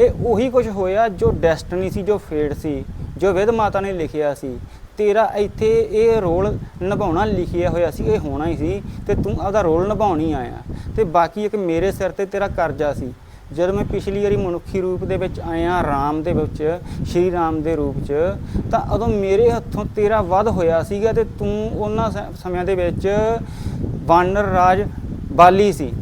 S1: ਇਹ ਉਹੀ ਕੁਝ ਹੋਇਆ ਜੋ ਡੈਸਟਨੀ ਸੀ, ਜੋ ਫੇਟ ਸੀ, ਜੋ ਵਿਦ ਮਾਤਾ ਨੇ ਲਿਖਿਆ ਸੀ। ਤੇਰਾ ਇੱਥੇ ਇਹ ਰੋਲ ਨਿਭਾਉਣਾ ਲਿਖਿਆ ਹੋਇਆ ਸੀ, ਇਹ ਹੋਣਾ ਹੀ ਸੀ ਤੇ ਤੂੰ ਆਪਦਾ ਰੋਲ ਨਿਭਾਉਣ ਹੀ ਆਇਆ। ਤੇ ਬਾਕੀ ਇੱਕ ਮੇਰੇ ਸਿਰ ਤੇ ਤੇਰਾ ਕਰਜ਼ਾ ਸੀ। ਜਦੋਂ ਮੈਂ ਪਿਛਲੀ ਵਾਰੀ ਮਨੁੱਖੀ ਰੂਪ ਦੇ ਵਿੱਚ ਆਇਆ, ਰਾਮ ਦੇ ਵਿੱਚ, ਸ਼੍ਰੀ ਰਾਮ ਦੇ ਰੂਪ 'ਚ, ਤਾਂ ਉਦੋਂ ਮੇਰੇ ਹੱਥੋਂ ਤੇਰਾ ਵੱਧ ਹੋਇਆ ਸੀਗਾ ਤੇ ਤੂੰ ਉਹਨਾਂ ਸ- ਸਮਿਆਂ ਦੇ ਵਿੱਚ ਬਾਨਰ ਰਾਜ ਬਾਲੀ ਸੀ।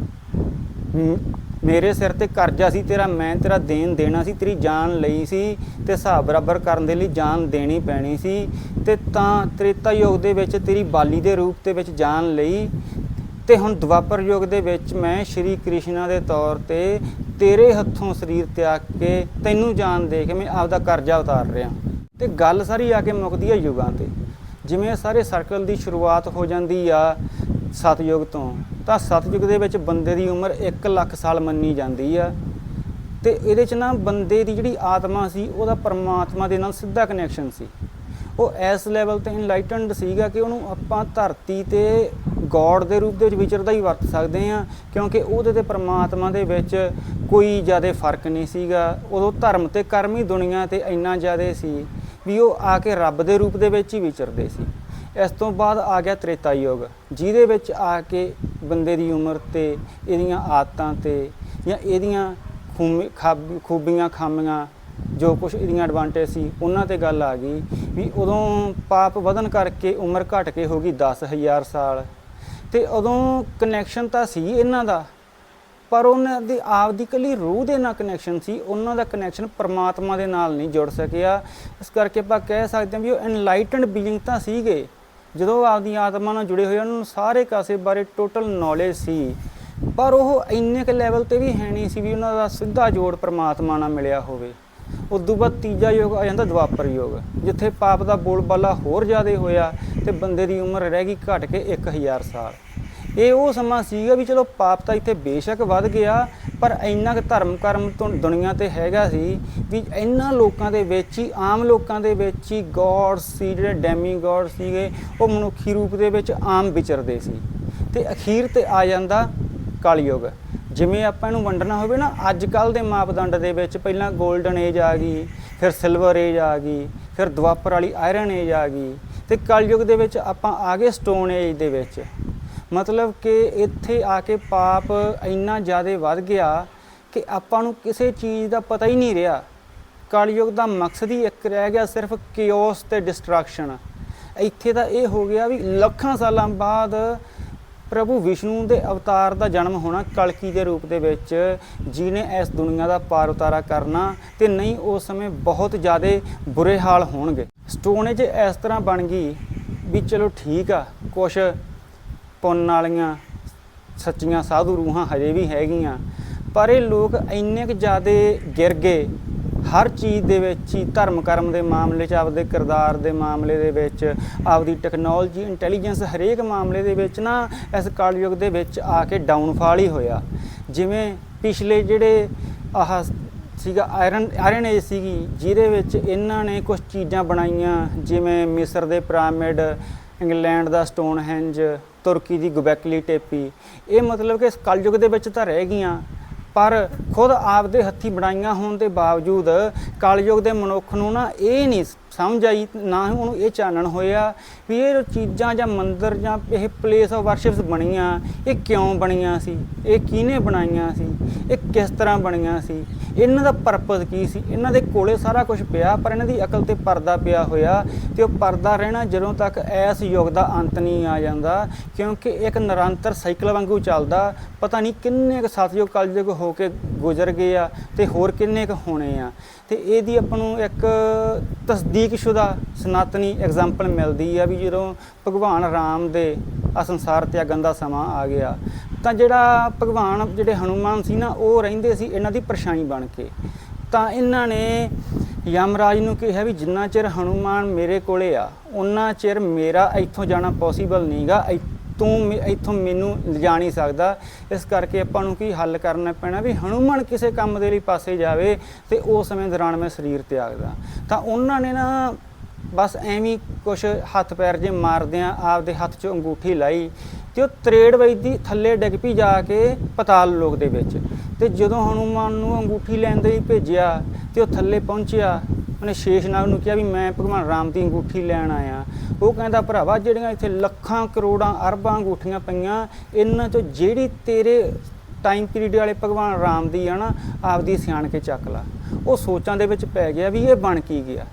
S1: ਮੇਰੇ ਸਿਰ ਤੇ ਕਰਜ਼ਾ ਸੀ, ਤੇਰਾ ਮੈਂ ਤੇਰਾ ਦੇਣ ਦੇਣਾ ਸੀ, ਤੇਰੀ ਜਾਨ ਲਈ ਸੀ ਤੇ ਹਿਸਾਬ ਬਰਾਬਰ ਕਰਨ ਦੇ ਲਈ ਜਾਨ ਦੇਣੀ ਪੈਣੀ ਸੀ ਤੇ ਤਾਂ ਤ੍ਰੇਤਾ ਯੁੱਗ ਦੇ ਵਿੱਚ, ਤੇਰੀ ਬਾਲੀ ਦੇ ਰੂਪ ਦੇ ਵਿੱਚ ਜਾਨ ਲਈ ਤੇ ਹੁਣ ਦੁਆਪਰ ਯੁੱਗ ਦੇ ਵਿੱਚ ਮੈਂ ਸ਼੍ਰੀ ਕ੍ਰਿਸ਼ਨਾ ਦੇ ਤੌਰ ਤੇ ਤੇਰੇ ਹੱਥੋਂ ਸਰੀਰ ਤਿਆਗ ਕੇ ਤੈਨੂੰ ਜਾਨ ਦੇ ਕੇ ਮੈਂ ਆਪਦਾ ਕਰਜ਼ਾ ਉਤਾਰ ਰਿਹਾ। ਤੇ ਗੱਲ ਸਾਰੀ ਆ ਕੇ ਮੁੱਕਦੀ ਹੈ ਯੁਗਾਂ ਤੇ। ਜਿਵੇਂ ਸਾਰੇ ਸਰਕਲ ਦੀ ਸ਼ੁਰੂਆਤ ਹੋ ਜਾਂਦੀ ਆ ਸਤਯੁਗ ਤੋਂ, ਤਾਂ ਸਤਯੁਗ ਦੇ ਵਿੱਚ ਬੰਦੇ ਦੀ ਉਮਰ 1 ਲੱਖ ਸਾਲ ਮੰਨੀ ਜਾਂਦੀ ਆ। ਤੇ ਇਹਦੇ ਚ ਨਾ ਬੰਦੇ ਦੀ ਜਿਹੜੀ ਆਤਮਾ ਸੀ, ਉਹਦਾ ਪਰਮਾਤਮਾ ਦੇ ਨਾਲ ਸਿੱਧਾ ਕਨੈਕਸ਼ਨ ਸੀ। ਉਹ ਇਸ ਲੈਵਲ ਤੇ ਇਨਲਾਈਟਨਡ ਸੀਗਾ ਕਿ ਉਹਨੂੰ ਆਪਾਂ ਧਰਤੀ ਤੇ ਗੋਡ ਦੇ ਰੂਪ ਦੇ ਵਿੱਚ ਵਿਚਰਦਾ ਹੀ ਵਰਤ ਸਕਦੇ ਆ ਕਿਉਂਕਿ ਉਹਦੇ ਤੇ ਪਰਮਾਤਮਾ ਦੇ ਵਿੱਚ ਕੋਈ ਜ਼ਿਆਦਾ ਫ਼ਰਕ ਨਹੀਂ ਸੀਗਾ। ਉਦੋਂ ਧਰਮ ਤੇ ਕਰਮ ਹੀ ਦੁਨੀਆ ਤੇ ਇੰਨਾ ਜ਼ਿਆਦਾ ਸੀ ਵੀ ਉਹ ਆ ਕੇ ਰੱਬ ਦੇ ਰੂਪ ਦੇ ਵਿੱਚ ਹੀ ਵਿਚਰਦੇ ਸੀ। ਇਸ ਤੋਂ ਬਾਅਦ ਆ ਗਿਆ ਤ੍ਰੇਤਾ ਯੁੱਗ, ਜਿਹਦੇ ਵਿੱਚ ਆ ਕੇ ਬੰਦੇ ਦੀ ਉਮਰ ਤੇ, ਇਹਦੀਆਂ ਆਦਤਾਂ ਤੇ ਜਾਂ ਇਹਦੀਆਂ ਖੂਮੀ- ਖਾਬ- ਖੂਬੀਆਂ, ਖਾਮੀਆਂ, ਜੋ ਕੁਝ ਇਹਦੀਆਂ ਐਡਵਾਂਟੇਜ ਸੀ, ਉਹਨਾਂ ਤੇ ਗੱਲ ਆ ਗਈ ਵੀ ਉਦੋਂ ਪਾਪ ਵਧਨ ਕਰਕੇ ਉਮਰ ਘਟ ਕੇ ਹੋ ਗਈ 10000 ਸਾਲ। ਤੇ ਉਦੋਂ ਕਨੈਕਸ਼ਨ ਤਾਂ ਸੀ ਇਹਨਾਂ ਦਾ, ਪਰ ਉਹਨਾਂ ਦੀ ਆਪ ਦੀ ਕੱਲੀ ਰੂਹ ਦੇ ਨਾਲ ਕਨੈਕਸ਼ਨ ਸੀ, ਉਹਨਾਂ ਦਾ ਕਨੈਕਸ਼ਨ ਪਰਮਾਤਮਾ ਦੇ ਨਾਲ ਨਹੀਂ ਜੁੜ ਸਕਿਆ। ਇਸ ਕਰਕੇ ਆਪਾਂ ਕਹਿ ਸਕਦੇ ਹਾਂ ਵੀ ਉਹ ਐਨਲਾਈਟਨਡ ਬੀਇੰਗ ਤਾਂ ਸੀਗੇ। ਜਦੋਂ ਆਪਦੀ ਆਤਮਾ ਨਾਲ ਜੁੜੇ ਹੋਏ, ਉਹਨਾਂ ਨੂੰ ਸਾਰੇ ਕਾਸੇ ਬਾਰੇ ਟੋਟਲ ਨੌਲੇਜ ਸੀ। ਪਰ ਉਹ ਇੰਨੇ ਕੁ ਲੈਵਲ ਤੇ ਵੀ ਹੈ ਨਹੀਂ ਸੀ ਵੀ ਉਹਨਾਂ ਦਾ ਸਿੱਧਾ ਜੋੜ ਪਰਮਾਤਮਾ ਨਾਲ ਮਿਲਿਆ ਹੋਵੇ। ਉਦੋਂ ਬਾਅਦ ਤੀਜਾ ਯੁੱਗ ਆ ਜਾਂਦਾ ਦੁਆਪਰ ਯੁੱਗ, ਜਿੱਥੇ ਪਾਪ ਦਾ ਬੋਲਬਾਲਾ ਹੋਰ ਜ਼ਿਆਦਾ ਹੋਇਆ ਤੇ ਬੰਦੇ ਦੀ ਉਮਰ ਰਹਿ ਗਈ ਘਟ ਕੇ 1000 ਸਾਲ। ਇਹ ਉਹ ਸਮਾਂ ਸੀਗਾ ਵੀ ਚਲੋ ਪਾਪ ਤਾਂ ਇੱਥੇ ਬੇਸ਼ੱਕ ਵੱਧ ਗਿਆ, ਪਰ ਇੰਨਾ ਕੁ ਧਰਮ ਕਰਮ ਤੋਂ ਦੁਨੀਆ ਤੇ ਹੈਗਾ ਸੀ ਵੀ ਇਹਨਾਂ ਲੋਕਾਂ ਦੇ ਵਿੱਚ ਹੀ, ਆਮ ਲੋਕਾਂ ਦੇ ਵਿੱਚ ਹੀ ਗੋਡ ਸੀ, ਜਿਹੜੇ ਡੈਮੀ ਗੋਡ ਸੀਗੇ, ਉਹ ਮਨੁੱਖੀ ਰੂਪ ਦੇ ਵਿੱਚ ਆਮ ਵਿਚਰਦੇ ਸੀ। ਤੇ ਅਖੀਰ ਤੇ ਆ ਜਾਂਦਾ ਕਲਯੁਗ। ਜਿਵੇਂ ਆਪਾਂ ਇਹਨੂੰ ਵੰਡਣਾ ਹੋਵੇ ਨਾ ਅੱਜ ਕੱਲ ਦੇ ਮਾਪਦੰਡ ਦੇ ਵਿੱਚ ਪਹਿਲਾਂ 골ਡਨ ਏਜ ਆ ਗਈ, ਫਿਰ ਸਿਲਵਰ ਏਜ ਆ ਗਈ, ਫਿਰ ਦੁਆਪਰ ਵਾਲੀ ਆਇਰਨ ਏਜ ਆ ਗਈ, ਤੇ ਕਲਯੁਗ ਦੇ ਵਿੱਚ ਆਪਾਂ ਆ ਗਏ ਸਟੋਨ ਏਜ ਦੇ ਵਿੱਚ। ਮਤਲਬ ਕਿ ਇੱਥੇ ਆ ਕੇ ਪਾਪ ਇੰਨਾ ਜ਼ਿਆਦਾ ਵੱਧ ਗਿਆ ਕਿ ਆਪਾਂ ਨੂੰ ਕਿਸੇ ਚੀਜ਼ ਦਾ ਪਤਾ ਹੀ ਨਹੀਂ ਰਿਹਾ। ਕਲਯੁਗ ਦਾ ਮਕਸਦ ਹੀ ਇੱਕ ਰਹਿ ਗਿਆ ਸਿਰਫ ਕਿਓਸ ਤੇ ਡਿਸਟਰੈਕਸ਼ਨ ਇੱਥੇ ਤਾਂ ਇਹ ਹੋ ਗਿਆ ਵੀ ਲੱਖਾਂ ਸਾਲਾਂ ਬਾਅਦ ਪ੍ਰਭੂ ਵਿਸ਼ਨੂੰ ਦੇ ਅਵਤਾਰ ਦਾ ਜਨਮ ਹੋਣਾ ਕਲਕੀ ਦੇ ਰੂਪ ਦੇ ਵਿੱਚ, ਜਿਹਨੇ ਇਸ ਦੁਨੀਆ ਦਾ ਪਾਰ ਉਤਾਰਾ ਕਰਨਾ ਤੇ ਨਹੀਂ, ਉਸ ਸਮੇਂ ਬਹੁਤ ਜ਼ਿਆਦਾ ਬੁਰੇ ਹਾਲ ਹੋਣਗੇ। ਸਟੋਨ ਸਟੋਨੇਜ ਇਸ ਤਰ੍ਹਾਂ ਬਣ ਗਈ ਵੀ ਚਲੋ ਠੀਕ ਆ, ਕੁਛ ਪੁੰਨ ਵਾਲੀਆਂ ਸੱਚੀਆਂ ਸਾਧੂ ਰੂਹਾਂ ਹਜੇ ਵੀ ਹੈਗੀਆਂ, ਪਰ ਇਹ ਲੋਕ ਇੰਨੇ ਕੁ ਜ਼ਿਆਦਾ ਗਿਰ ਗਏ ਹਰ ਚੀਜ਼ ਦੇ ਵਿੱਚ ਹੀ, ਧਰਮ ਕਰਮ ਦੇ ਮਾਮਲੇ 'ਚ, ਆਪਦੇ ਕਿਰਦਾਰ ਦੇ ਮਾਮਲੇ ਦੇ ਵਿੱਚ, ਆਪਦੀ ਟੈਕਨੋਲੋਜੀ ਇੰਟੈਲੀਜੈਂਸ ਹਰੇਕ ਮਾਮਲੇ ਦੇ ਵਿੱਚ ਨਾ, ਇਸ ਕਲਯੁਗ ਦੇ ਵਿੱਚ ਆ ਕੇ ਡਾਊਨਫਾਲ ਹੀ ਹੋਇਆ। ਜਿਵੇਂ ਪਿਛਲੇ ਜਿਹੜੇ ਆਹ ਸੀਗਾ ਆਇਰਨ ਆਇਰਨ ਏਜ ਸੀਗੀ, ਜਿਹਦੇ ਵਿੱਚ ਇਹਨਾਂ ਨੇ ਕੁਝ ਚੀਜ਼ਾਂ ਬਣਾਈਆਂ, ਜਿਵੇਂ ਮਿਸਰ ਦੇ ਪਿਰਾਮਿਡ ਇੰਗਲੈਂਡ ਦਾ ਸਟੋਨਹੈਂਜ ਤੁਰਕੀ ਦੀ ਗੁਬੈਕਲੀ ਟੇਪੀ। ਇਹ ਮਤਲਬ ਕਿ ਇਸ ਕਲਯੁਗ ਦੇ ਵਿੱਚ ਤਾਂ ਰਹਿ ਗਈਆਂ ਪਰ ਖੁਦ ਆਪਦੇ ਹੱਥੀ ਬਣਾਈਆਂ ਹੋਣ ਦੇ ਬਾਵਜੂਦ ਕਲਯੁਗ ਦੇ ਮਨੁੱਖ ਨੂੰ ਨਾ ਇਹ ਨਹੀਂ ਸਮਝ ਆਈ, ਨਾ ਹੀ ਉਹਨੂੰ ਇਹ ਚਾਨਣ ਹੋਇਆ ਵੀ ਇਹ ਚੀਜ਼ਾਂ ਜਾਂ ਮੰਦਿਰ ਜਾਂ ਇਹ ਪਲੇਸ ਆਫ ਵਰਸ਼ਿਪਸ ਬਣੀਆਂ, ਇਹ ਕਿਉਂ ਬਣੀਆਂ ਸੀ? ਇਹ ਕਿਹਨੇ ਬਣਾਈਆਂ ਸੀ? ਇਹ ਕਿਸ ਤਰ੍ਹਾਂ ਬਣੀਆਂ ਸੀ? ਇਹਨਾਂ ਦਾ ਪਰਪਸ ਕੀ ਸੀ? ਇਹਨਾਂ ਦੇ ਕੋਲੇ ਸਾਰਾ ਕੁਝ ਪਿਆ, ਪਰ ਇਹਨਾਂ ਦੀ ਅਕਲ ਤੇ ਪਰਦਾ ਪਿਆ ਹੋਇਆ ਤੇ ਉਹ ਪਰਦਾ ਰਹਿਣਾ ਜਦੋਂ ਤੱਕ ਇਸ ਯੁੱਗ ਦਾ ਅੰਤ ਨਹੀਂ ਆ ਜਾਂਦਾ, ਕਿਉਂਕਿ ਇੱਕ ਨਿਰੰਤਰ ਸਾਈਕਲ ਵਾਂਗੂ ਚੱਲਦਾ, ਪਤਾ ਨਹੀਂ ਕਿੰਨੇ ਕੁ ਸਤਯੁਗ ਕਲਯੁਗ ਹੋ ਕੇ ਗੁਜ਼ਰ ਗਏ ਆ ਤੇ ਹੋਰ ਕਿੰਨੇ ਕੁ ਹੋਣੇ ਆ। ਤੇ ਇਹਦੀ ਆਪਾਂ ਨੂੰ ਇੱਕ ਤਸਦੀਕ ਤਸਦੀਕਸ਼ੁਦਾ ਸਨਾਤਨੀ ਐਗਜ਼ਾਮਪਲ ਮਿਲਦੀ ਆ ਵੀ ਜਦੋਂ ਭਗਵਾਨ ਰਾਮ ਦੇ ਆ ਸੰਸਾਰ ਤਿਆਗਣ ਦਾ ਸਮਾਂ ਆ ਗਿਆ, ਤਾਂ ਜਿਹੜਾ ਭਗਵਾਨ ਜਿਹੜੇ ਹਨੂਮਾਨ ਸੀ ਨਾ, ਉਹ ਰਹਿੰਦੇ ਸੀ ਇਹਨਾਂ ਦੀ ਪਰਛਾਈ ਬਣ ਕੇ। ਤਾਂ ਇਹਨਾਂ ਨੇ ਯਮਰਾਜ ਨੂੰ ਕਿਹਾ ਵੀ ਜਿੰਨਾ ਚਿਰ ਹਨੂਮਾਨ ਮੇਰੇ ਕੋਲੇ ਆ ਉਹਨਾਂ ਚਿਰ ਮੇਰਾ ਇੱਥੋਂ ਜਾਣਾ ਪੋਸੀਬਲ ਨਹੀਂਗਾ ਤੂੰ ਮੇ- ਇੱਥੋਂ ਮੈਨੂੰ ਲਿਜਾ ਨਹੀਂ ਸਕਦਾ। ਇਸ ਕਰਕੇ ਆਪਾਂ ਨੂੰ ਕੀ ਹੱਲ ਕਰਨਾ ਪੈਣਾ ਵੀ ਹਨੂਮਾਨ ਕਿਸੇ ਕੰਮ ਦੇ ਲਈ ਪਾਸੇ ਜਾਵੇ ਤੇ ਉਸ ਸਮੇਂ ਦੌਰਾਨ ਮੈਂ ਸਰੀਰ ਤਿਆਗਦਾ। ਤਾਂ ਉਹਨਾਂ ਨੇ ਨਾ ਬਸ ਐਵੇਂ ਕੁਛ ਹੱਥ ਪੈਰ ਜੇ ਮਾਰਦਿਆਂ ਆਪਦੇ ਹੱਥ 'ਚੋਂ ਅੰਗੂਠੀ ਲਾਈ ਤੇ ਉਹ ਤਰੇੜ ਵੈਦੀ ਥੱਲੇ ਡਿੱਗ ਪਈ ਜਾ ਕੇ ਪਤਾਲ ਲੋਕ ਦੇ ਵਿੱਚ। ਤੇ ਜਦੋਂ ਹਨੂਮਾਨ ਨੂੰ ਅੰਗੂਠੀ ਲੈਣ ਦੇ ਲਈ ਭੇਜਿਆ ਤੇ ਉਹ ਥੱਲੇ ਪਹੁੰਚਿਆ, ਉਹਨੇ ਸ਼ੇਸ਼ਨਾਗ ਨੂੰ ਕਿਹਾ ਵੀ ਮੈਂ ਭਗਵਾਨ ਰਾਮ ਦੀ ਅੰਗੂਠੀ ਲੈਣ ਆਇਆ। ਉਹ ਕਹਿੰਦਾ, ਭਰਾਵਾ, ਜਿਹੜੀਆਂ ਇੱਥੇ ਲੱਖਾਂ, ਕਰੋੜਾਂ, ਅਰਬਾਂ ਅੰਗੂਠੀਆਂ ਪਈਆਂ, ਇਹਨਾਂ ਚੋਂ ਜਿਹੜੀ ਤੇਰੇ ਟਾਈਮ ਪੀਰੀਅਡ ਵਾਲੇ ਭਗਵਾਨ ਰਾਮ ਦੀ ਆ ਨਾ, ਆਪਦੀ ਸਿਆਣ ਕੇ ਚੱਕ ਲਾ। ਉਹ ਸੋਚਾਂ ਦੇ ਵਿੱਚ ਪੈ ਗਿਆ ਵੀ ਇਹ ਬਣ ਕੀ ਗਿਆ।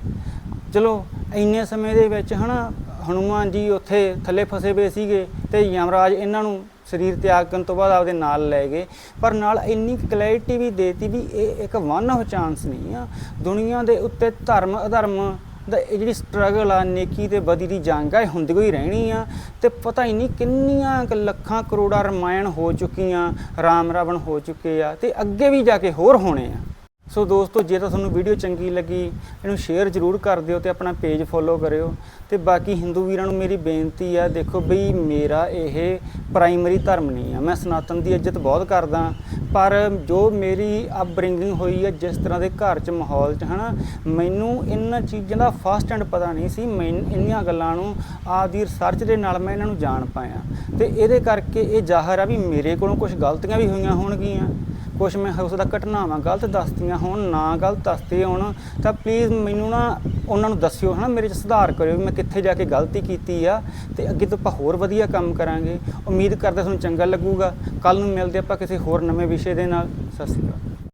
S1: ਚਲੋ, ਇੰਨੇ ਸਮੇਂ ਦੇ ਵਿੱਚ ਹਨਾ ਹਨੂਮਾਨ ਜੀ ਉੱਥੇ ਥੱਲੇ ਫਸੇ ਪਏ ਸੀਗੇ ਤੇ ਯਮਰਾਜ ਇਹਨਾਂ ਨੂੰ ਸਰੀਰ ਤਿਆਗ ਕਰਨ ਤੋਂ ਬਾਅਦ ਆਪਦੇ ਨਾਲ ਲੈ ਗਏ। ਪਰ ਨਾਲ ਇੰਨੀ ਕਲੈਰਿਟੀ ਵੀ ਦੇਤੀ ਵੀ ਇਹ ਇੱਕ ਵਨ ਆਫ ਚਾਂਸ ਨਹੀਂ ਆ। ਦੁਨੀਆ ਦੇ ਉੱਤੇ ਧਰਮ, ਅਧਰਮ ਦਾ ਇਹ ਜਿਹੜੀ ਸਟਰਗਲ ਆ, ਨੇਕੀ ਤੇ ਬਦੀ ਦੀ ਜੰਗ ਆ, ਇਹ ਹੁੰਦੀ ਹੋਈ ਰਹਿਣੀ ਆ। ਤੇ ਪਤਾ ਹੀ ਨਹੀਂ ਕਿੰਨੀਆਂ ਲੱਖਾਂ ਕਰੋੜਾਂ ਰਮਾਇਣ ਹੋ ਚੁੱਕੀਆਂ, ਰਾਮ ਰਾਵਣ ਹੋ ਚੁੱਕੇ ਆ ਤੇ ਅੱਗੇ ਵੀ ਜਾ ਕੇ ਹੋਰ ਹੋਣੇ ਆ। ਸੋ ਦੋਸਤੋ, ਜੇ ਤਾਂ ਤੁਹਾਨੂੰ ਵੀਡੀਓ ਚੰਗੀ ਲੱਗੀ, ਇਹਨੂੰ ਸ਼ੇਅਰ ਜ਼ਰੂਰ ਕਰ ਦਿਓ ਤੇ ਆਪਣਾ ਪੇਜ ਫੋਲੋ ਕਰਿਓ। ਤੇ ਬਾਕੀ ਹਿੰਦੂ ਵੀਰਾਂ ਨੂੰ ਮੇਰੀ ਬੇਨਤੀ ਆ, ਦੇਖੋ ਬਈ ਮੇਰਾ ਇਹ ਪ੍ਰਾਇਮਰੀ ਧਰਮ ਨਹੀਂ ਆ। ਮੈਂ ਸਨਾਤਨ ਦੀ ਇੱਜ਼ਤ ਬਹੁਤ ਕਰਦਾ, ਪਰ ਜੋ ਮੇਰੀ ਅਪਬ੍ਰਿੰਗਿੰਗ ਹੋਈ ਹੈ ਜਿਸ ਤਰ੍ਹਾਂ ਦੇ ਘਰ 'ਚ ਮਾਹੌਲ 'ਚ, ਹਨਾ, ਮੈਨੂੰ ਇਹਨਾਂ ਚੀਜ਼ਾਂ ਦਾ ਫਸਟ ਹੈਂਡ ਪਤਾ ਨਹੀਂ ਸੀ। ਮੈਂ ਇੰਨੀਆਂ ਗੱਲਾਂ ਨੂੰ ਆਪਦੀ ਰਿਸਰਚ ਦੇ ਨਾਲ ਮੈਂ ਇਹਨਾਂ ਨੂੰ ਜਾਣ ਪਾਇਆ। ਤੇ ਇਹਦੇ ਕਰਕੇ ਇਹ ਜ਼ਾਹਰ ਆ ਵੀ ਮੇਰੇ ਕੋਲੋਂ ਕੁਝ ਗਲਤੀਆਂ ਵੀ ਹੋਈਆਂ ਹੋਣਗੀਆਂ। ਕੁਝ ਮੈਂ ਹੋ ਸਕਦਾ ਘਟਨਾਵਾਂ ਗਲਤ ਦੱਸਤੀਆਂ ਹੋਣ, ਨਾ ਗਲਤ ਦੱਸਦੇ ਹੋਣ, ਤਾਂ ਪਲੀਜ਼ ਮੈਨੂੰ ਨਾ ਉਹਨਾਂ ਨੂੰ ਦੱਸਿਓ, ਹਨਾ, ਮੇਰੇ 'ਚ ਸੁਧਾਰ ਕਰਿਓ ਵੀ ਮੈਂ ਕਿੱਥੇ ਜਾ ਕੇ ਗਲਤੀ ਕੀਤੀ ਆ ਤੇ ਅੱਗੇ ਤੋਂ ਆਪਾਂ ਹੋਰ ਵਧੀਆ ਕੰਮ ਕਰਾਂਗੇ। ਉਮੀਦ ਕਰਦਾ ਤੁਹਾਨੂੰ ਚੰਗਾ ਲੱਗੂਗਾ। ਕੱਲ ਨੂੰ ਮਿਲਦੇ ਆਪਾਂ ਕਿਸੇ ਹੋਰ ਨਵੇਂ ਵਿਸ਼ੇ ਦੇ ਨਾਲ। ਸਤਿ ਸ਼੍ਰੀ ਅਕਾਲ।